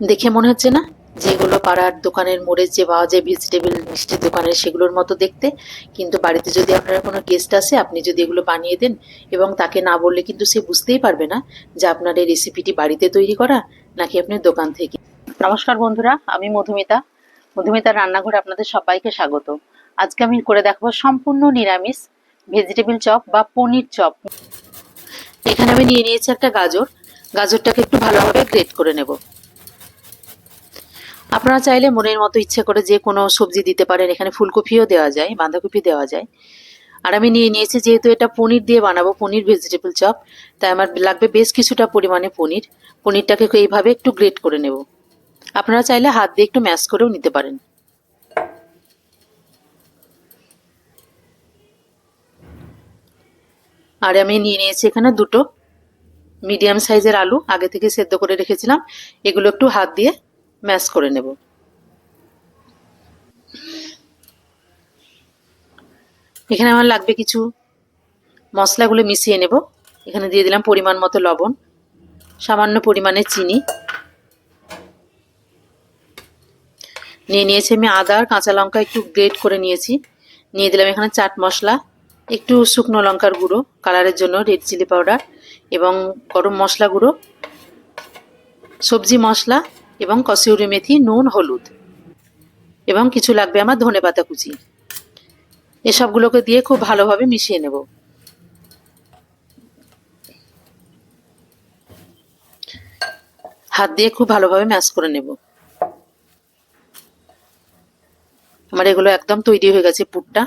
দেখে মনে হচ্ছে না? যেগুলো পাড়ার দোকানের মোড়ে যে পাওয়া যায় ভেজিটেবল মিষ্টির দোকানের সেগুলোর মতো দেখতে। কিন্তু বাড়িতে যদি আপনার কোনো গেস্ট আসে আপনি যদি এগুলো বানিয়ে দেন এবং তাকে না বললে কিন্তু সে বুঝতেই পারবে না যে আপনার এই রেসিপিটি বাড়িতে তৈরি করা নাকি আপনার দোকান থেকে। নমস্কার বন্ধুরা আমি মধুমিতা। মধুমিতার রান্নাঘরে আপনাদের সবাইকে স্বাগত। আজকে আমি করে দেখাবো সম্পূর্ণ নিরামিষ ভেজিটেবল চপ বা পনির চপ। এখানে আমি নিয়ে নিয়েছি একটা গাজর। গাজরটাকে একটু ভালোভাবে গ্রেট করে নেব। আপনারা চাইলে মনের মতো ইচ্ছে করে যে কোনো সবজি দিতে পারেন। এখানে ফুলকপিও দেওয়া যায়, বাঁধাকপি দেওয়া যায়। আর আমি নিয়ে নিয়েছি, যেহেতু এটা পনির দিয়ে বানাবো, পনির ভেজিটেবল চপ তাই আমার লাগবে বেশ কিছুটা পরিমাণে পনির। পনিরটাকে এইভাবে একটু গ্রেট করে নেব। আপনারা চাইলে হাত দিয়ে একটু ম্যাশ করেও নিতে পারেন। আর আমি নিয়ে নিয়েছি এখানে দুটো মিডিয়াম সাইজের আলু, আগে থেকে সেদ্ধ করে রেখেছিলাম। এগুলো একটু হাত দিয়ে ম্যাশ করে নেব। এখানে আমার লাগবে কিছু মশলাগুলো মিশিয়ে নেব। এখানে দিয়ে দিলাম পরিমাণ মতো লবণ, সামান্য পরিমাণে চিনি। নিয়ে নিয়েছি আমি আদা আর কাঁচা লঙ্কা একটু গ্রেট করে নিয়েছি। নিয়ে দিলাম এখানে চাট মশলা, একটু শুকনো লঙ্কার গুঁড়ো, কালারের জন্য রেড চিলি পাউডার এবং গরম মশলা গুঁড়ো, সবজি মশলা এবং কসিউরি মেথি, নুন, হলুদ। এবং কিছু লাগবে আমার ধনে পাতা কুচি। এসবগুলোকে দিয়ে খুব ভালোভাবে মিশিয়ে নেব। হাত দিয়ে খুব ভালোভাবে ম্যাশ করে নেব। আমার এগুলো একদম তৈরি হয়ে গেছে পুরটা।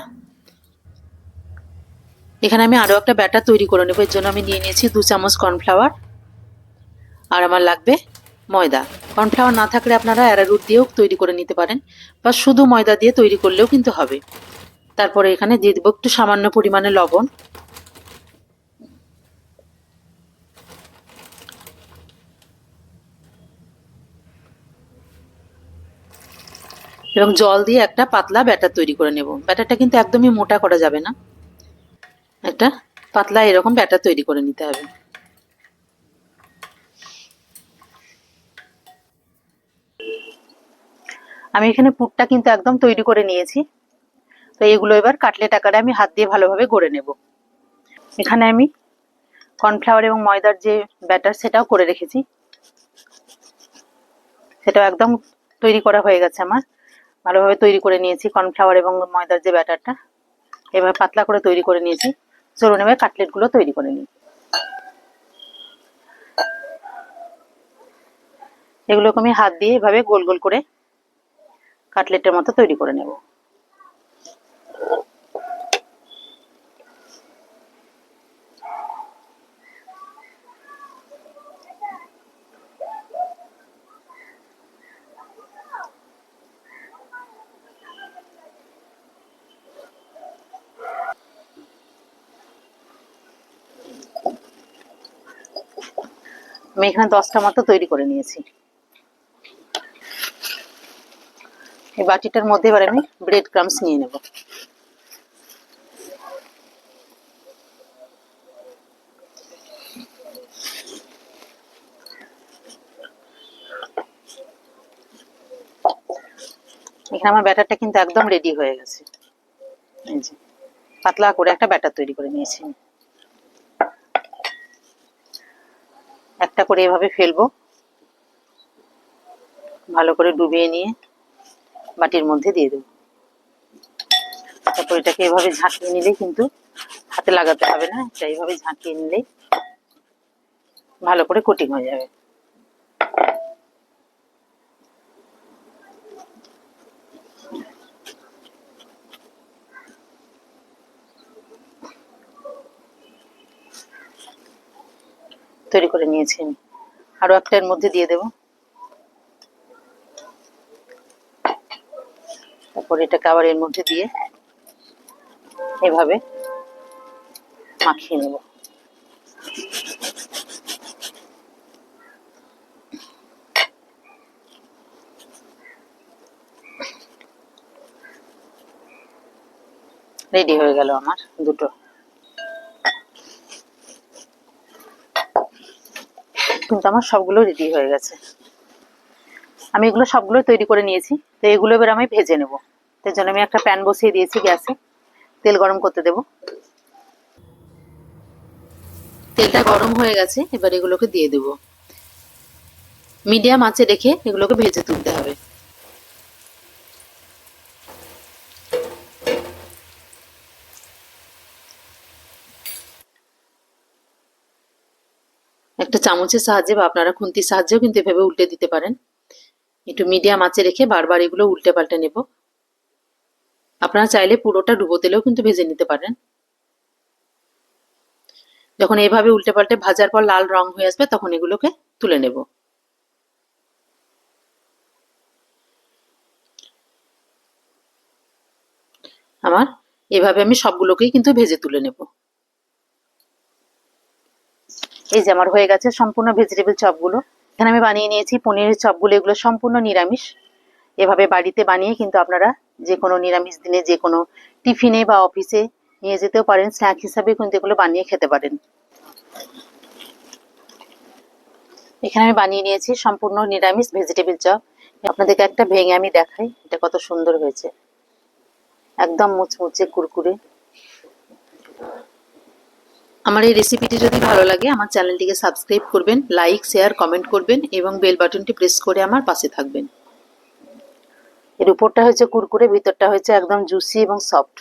এখানে আমি আরও একটা ব্যাটার তৈরি করে নেব। এর জন্য আমি নিয়ে নিয়েছি দু চামচ কর্নফ্লাওয়ার। আর আমার লাগবে ময়দা। কর্নফ্লাওয়ার না থাকলে আপনারা অ্যারারুট দিয়েও তৈরি করে নিতে পারেন, বা শুধু ময়দা দিয়ে তৈরি করলেও কিন্তু হবে। তারপরে এখানে দিয়ে দেবো একটু সামান্য পরিমাণে লবণ। এবং জল দিয়ে একটা পাতলা ব্যাটার তৈরি করে নেব। ব্যাটারটা কিন্তু একদমই মোটা করা যাবে না। একটা পাতলা এরকম ব্যাটার তৈরি করে নিতে হবে। আমি এখানে পুরটা কিন্তু একদম তৈরি করে নিয়েছি। তো এগুলো এবার কাটলেট আকারে আমি হাত দিয়ে ভালোভাবে গড়ে নেব। এখানে আমি কর্নফ্লাওয়ার এবং ময়দার যে ব্যাটার, সেটাও করে রেখেছি। সেটাও একদম তৈরি করা হয়ে গেছে আমার। ভালোভাবে তৈরি করে নিয়েছি কর্নফ্লাওয়ার এবং ময়দার যে ব্যাটারটা। এবার পাতলা করে তৈরি করে নিয়েছি। চলুন এবার কাটলেটগুলো তৈরি করে নিই। এগুলোকে আমি হাত দিয়ে এভাবে গোল গোল করে কাটলেটের মতো তৈরি করে নেব। আমি এখানে দশটা মতো তৈরি করে নিয়েছি। এই বাটিটার মধ্যে এবার আমি ব্রেড ক্রামস নিয়ে নেব। এখানে আমার ব্যাটারটা কিন্তু একদম রেডি হয়ে গেছে। পাতলা করে একটা ব্যাটার তৈরি করে নিয়েছি একটা করে এভাবে ফেলব। ভালো করে ডুবিয়ে নিয়ে। বাটির মধ্যে দিয়ে দেবো। তারপর এটাকে এভাবে ঝাঁকিয়ে নিলেই কিন্তু হাতে লাগাতে হবে না, এটা এইভাবে ঝাঁকিয়ে নিলেই ভালো করে কোটিং হয়ে যাবে। তৈরি করে নিয়েছি আমি। আরও একটা এর মধ্যে দিয়ে দেব। তারপর এটাকে আবার এর মধ্যে দিয়ে এভাবে মাখিয়ে নেব। রেডি হয়ে গেল আমার দুটো। কিন্তু আমার সবগুলো রেডি হয়ে গেছে। আমি এগুলো সবগুলো তৈরি করে নিয়েছি, তো এগুলো এবার আমি ভেজে নেব। তার জন্য আমি একটা প্যান বসিয়ে দিয়েছি গ্যাসে। তেল গরম করতে দেব। তেলটা গরম হয়ে গেছে, এবার এগুলোকে দিয়ে দেব। মিডিয়াম আঁচে রেখে এগুলোকে ভেজে তুলতে হবে। একটা চামচের সাহায্যে বা আপনারা খুন্তির সাহায্যেও কিন্তু এভাবে উল্টে দিতে পারেন। একটু মিডিয়াম আঁচে রেখে বারবার এগুলো উল্টে পাল্টে নেব। আপনারা চাইলে পুরোটা ডুবো তেলেও কিন্তু ভেজে নিতে পারেন। যখন এভাবে উল্টে পাল্টে ভাজার পর লাল রং হয়ে আসবে, তখন এগুলোকে তুলে নেব। আমার এভাবে আমি সবগুলোকেই কিন্তু ভেজে তুলে নেব। এই যে আমার হয়ে গেছে সম্পূর্ণ ভেজিটেবল চপগুলো। এখানে আমি বানিয়ে নিয়েছি পনিরের চপগুলো, এগুলো সম্পূর্ণ নিরামিষ। এভাবে বাড়িতে বানিয়ে কিন্তু আপনারা যে কোনো নিরামিষ দিনে যে কোনো টিফিনে বা অফিসে নিয়ে যেতেও পারেন স্ন্যাক হিসাবে কিন্তু এগুলো বানিয়ে খেতে পারেন। এখানে আমি বানিয়ে নিয়েছি সম্পূর্ণ নিরামিষ ভেজিটেবল চপ। আপনাদেরকে একটা ভেঙে আমি দেখাই, এটা কত সুন্দর হয়েছে। একদম মুচমুচে, কুরকুরে। আমার এই রেসিপিটি যদি ভালো লাগে, আমার চ্যানেলটিকে সাবস্ক্রাইব করবেন লাইক শেয়ার কমেন্ট করবেন এবং বেল বাটনটি প্রেস করে আমার পাশে থাকবেন। এর উপরটা হয়েছে কুরকুরে ভিতরটা হয়েছে একদম জুসি এবং সফট